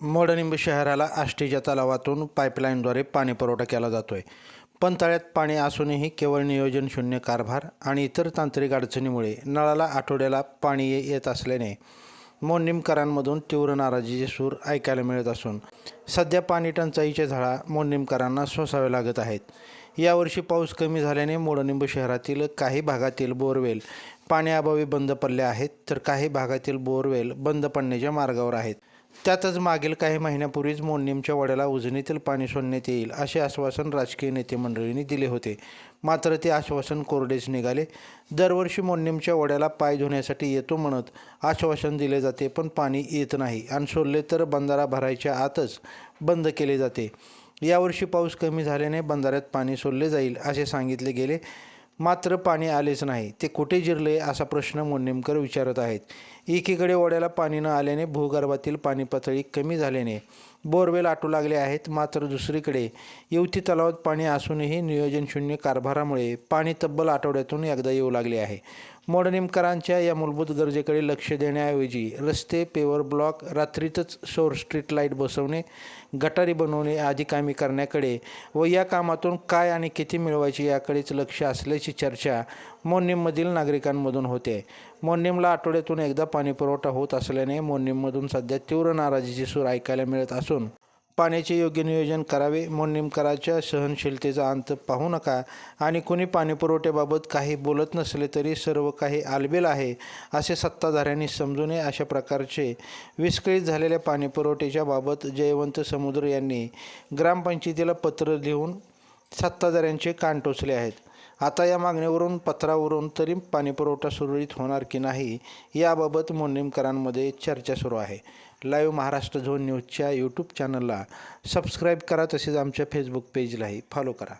मोडनिंब शहराला आष्टीच्या तलावातून पाईपलाईनद्वारे पाणी पुरवठा केला जातो आहे पण तळ्यात पाणी असूनही केवळ नियोजन शून्य कारभार आणि इतर तांत्रिक अडचणीमुळे नळाला आठवड्याला पाणी येत असल्याने मोडनिमकरांमधून तीव्र नाराजीचे सूर ऐकायला मिळत असून सध्या पाणी टंचाईचे झळा मोडनिमकरांना सोसावे लागत आहेत. यावर्षी पाऊस कमी झाल्याने मोडनिंब शहरातील काही भागातील बोरवेल पाण्याअभावी बंद पडले आहेत तर काही भागातील बोरवेल बंद पडण्याच्या मार्गावर आहेत. त्यातच मागील काही महिन्यापूर्वीच मोडनीमच्या वड्याला उजनीतील पाणी सोडण्यात येईल असे आश्वासन राजकीय नेते मंडळींनी दिले होते. मात्र ते आश्वासन कोरडेच निघाले. दरवर्षी मोडनीमच्या वड्याला पाय धुण्यासाठी येतो म्हणत आश्वासन दिले जाते पण पाणी येत नाही आणि सोडले तर बंधारा भरायच्या आतच बंद केले जाते. यावर्षी पाऊस कमी झाल्याने बंधाऱ्यात पाणी सोडले जाईल असे सांगितले गेले. मात्र पाणी आलेच नाही. ते कुठे जिरले असा प्रश्न मुन्नेमकर विचारत आहेत. एकीकडे ओढ्याला पाणी न आल्याने भूगर्भातील पाणी पातळी कमी झाल्याने बोरवेल आटू लागले आहेत. मात्र दुसरीकडे युवती तलावात पाणी असूनही नियोजनशून्य कारभारामुळे पाणी तब्बल आठवड्यातून एकदा येऊ लागले आहे. मोडनेमकरांच्या या मूलभूत गरजेकडे लक्ष देण्याऐवजी रस्ते पेवर ब्लॉक रात्रीतच सौर स्ट्रीट लाइट बसवणे गटारी बनवणे आदी कामे करण्याकडे व या कामातून काय आणि किती मिळवायचे याकडेच लक्ष असल्याची चर्चा मोन्नीममधील नागरिकांमधून होते. मोन्नीमला आठवड्यातून एकदा पाणीपुरवठा होत असल्याने मोन्नीममधून सध्या तीव्र नाराजीचे सूर ऐकायला मिळत असून पाण्याचे योग्य नियोजन करावे मोन्नीमकराच्या सहनशीलतेचा अंत पाहू नका आणि कुणी पाणीपुरवठ्याबाबत काही बोलत नसले तरी सर्व काही आलबेल आहे असे सत्ताधाऱ्यांनी समजू नये अशा प्रकारचे विस्कळीत झालेल्या पाणीपुरवठ्याच्या बाबत जयवंत समुद्र यांनी ग्रामपंचायतीला पत्र लिहून सत्ताधाऱ्यांचे कान टोचले आहेत. आता या मागणीवरून पत्रावरून तरी पाणीपुरवठा सुरळीत होणार की नाही याबाबत मोडनीमकरांमध्ये चर्चा सुरू आहे. लाईव्ह महाराष्ट्र झोन न्यूजच्या यूट्यूब चॅनलला सबस्क्राईब करा तसेच आमच्या फेसबुक पेजलाही फॉलो करा.